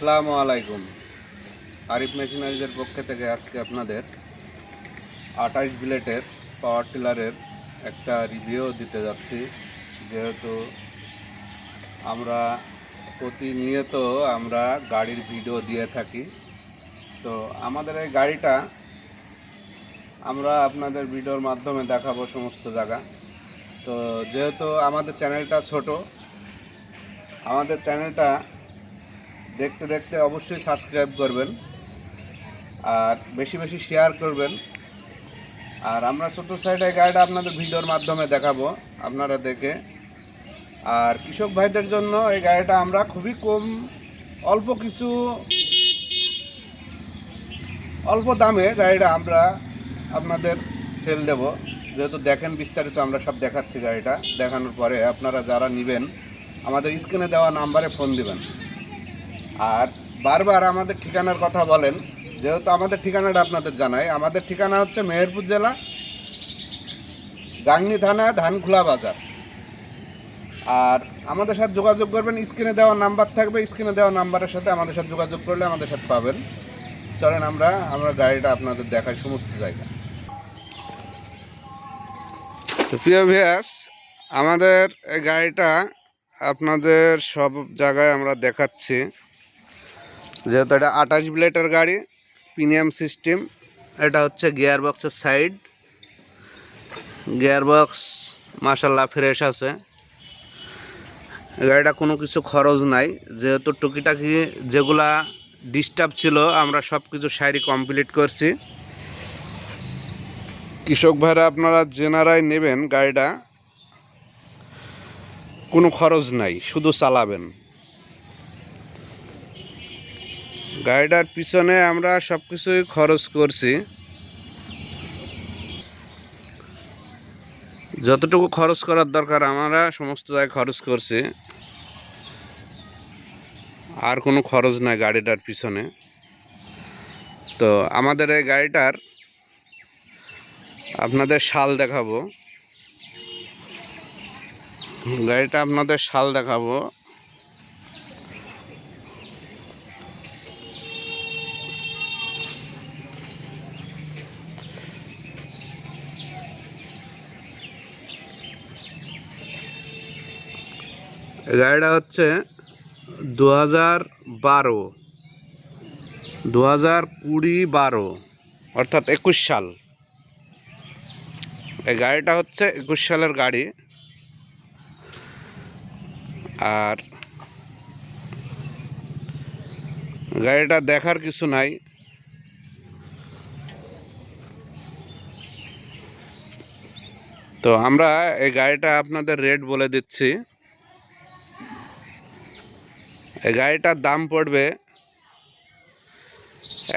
আসসালামু আলাইকুম। আরিফ মেশিনারিজের পক্ষ থেকে আজকে আপনাদের আঠাইশ বিলেটের পাওয়ার টিলারের একটা রিভিউ দিতে যাচ্ছি। যেহেতু আমরা প্রতিনিয়ত আমরা গাড়ির ভিডিও দিয়ে থাকি, তো আমাদের এই গাড়িটা আমরা আপনাদের ভিডিওর মাধ্যমে দেখাবো সমস্ত জায়গা। তো যেহেতু আমাদের চ্যানেলটা ছোট, আমাদের চ্যানেলটা দেখতে দেখতে অবশ্যই সাবস্ক্রাইব করবেন। আর বেশি বেশি শেয়ার করবেন। আর আমরা ছোটো সাইডে গাড়িটা আপনাদের ভিডিওর মাধ্যমে দেখাবো আপনারা দেখে। আর কৃষক ভাইদের জন্য এই গাড়িটা আমরা খুবই কম, অল্প কিছু, অল্প দামে গাড়িটা আমরা আপনাদের সেল দেব। যেহেতু দেখেন বিস্তারিত আমরা সব দেখাচ্ছি গাড়িটা দেখানোর পরে আপনারা যারা নেবেন, আমাদের স্ক্রিনে দেওয়া নাম্বারে ফোন দিবেন। আর বারবার আমাদের ঠিকানার কথা বলেন, যেহেতু আমাদের ঠিকানাটা আপনাদের জানাই, আমাদের ঠিকানা হচ্ছে মেহেরপুর জেলা, গাংনি থানা, ধানখোলা বাজার। আর আমাদের সাথে যোগাযোগ করবেন, স্ক্রিনে দেওয়া নাম্বার থাকবে, স্ক্রিনে দেওয়া নাম্বারের সাথে আমাদের সাথে যোগাযোগ করলে আমাদের সাথে পাবেন। চলেন আমরা আমরা গাড়িটা আপনাদের দেখাই সমস্ত জায়গা। তো প্রিয় ভিয়াস আমাদের এই গাড়িটা আপনাদের সব জায়গায় আমরা দেখাচ্ছি। যেহেতু এটা আঠাশ ব্লেটের গাড়ি প্রিমিয়াম সিস্টেম এটা হচ্ছে গিয়ার বক্সের সাইড গিয়ার বক্স মাসাল্লাহ ফ্রেশ আছে। গাড়িটা কোনো কিছু খরচ নাই, যেহেতু টুকিটাকি যেগুলা ডিস্টার্ব ছিল, আমরা সব কিছু সাইরি কমপ্লিট করছি। কৃষক ভাইরা, আপনারা জেনারাই নেবেন গাড়িটা। কোনো খরচ নাই, শুধু চালাবেন। গাড়িটার পিছনে আমরা সব কিছুই খরচ করছি। যতটুকু খরচ করার দরকার, আমরা সমস্ত জায়গায় খরচ করছি। আর কোনো খরচ নাই গাড়িটার পিছনে। তো আমাদের এই গাড়িটার আপনাদের শাল দেখাবো। গাড়িটা আপনাদের শাল দেখাবো। গাড়িটা হচ্ছে দু হাজার বারো। দু হাজার কুড়ি বারো, অর্থাৎ একুশ সাল। এই গাড়িটা হচ্ছে একুশ সালের গাড়ি। আর গাড়িটা দেখার কিছু নাই। তো আমরা এই গাড়িটা আপনাদের রেট বলে দিচ্ছি। এই গাড়িটার দাম পড়বে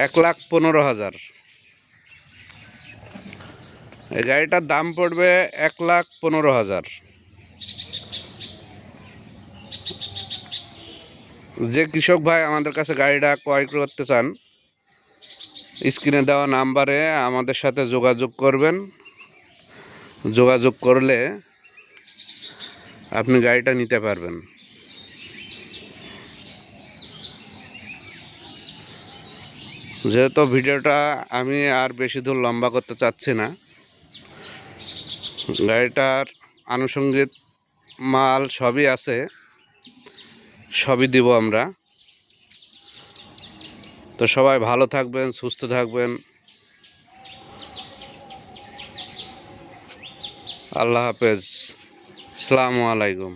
এক লাখ পনেরো হাজার। এই গাড়িটার দাম পড়বে এক লাখ পনেরো হাজার। যে কৃষক ভাই আমাদের কাছে গাড়িটা ক্রয় করতে চান, স্ক্রিনে দেওয়া নাম্বারে আমাদের সাথে যোগাযোগ করবেন। যোগাযোগ করলে আপনি গাড়িটা নিতে পারবেন। যেহেতু ভিডিওটা আমি আর বেশি দূর লম্বা করতে চাচ্ছি না, গাড়িটার আনুষঙ্গিক মাল সবই আছে, সবই দিব আমরা। তো সবাই ভালো থাকবেন, সুস্থ থাকবেন। আল্লাহ হাফেজ। আসসালামু আলাইকুম।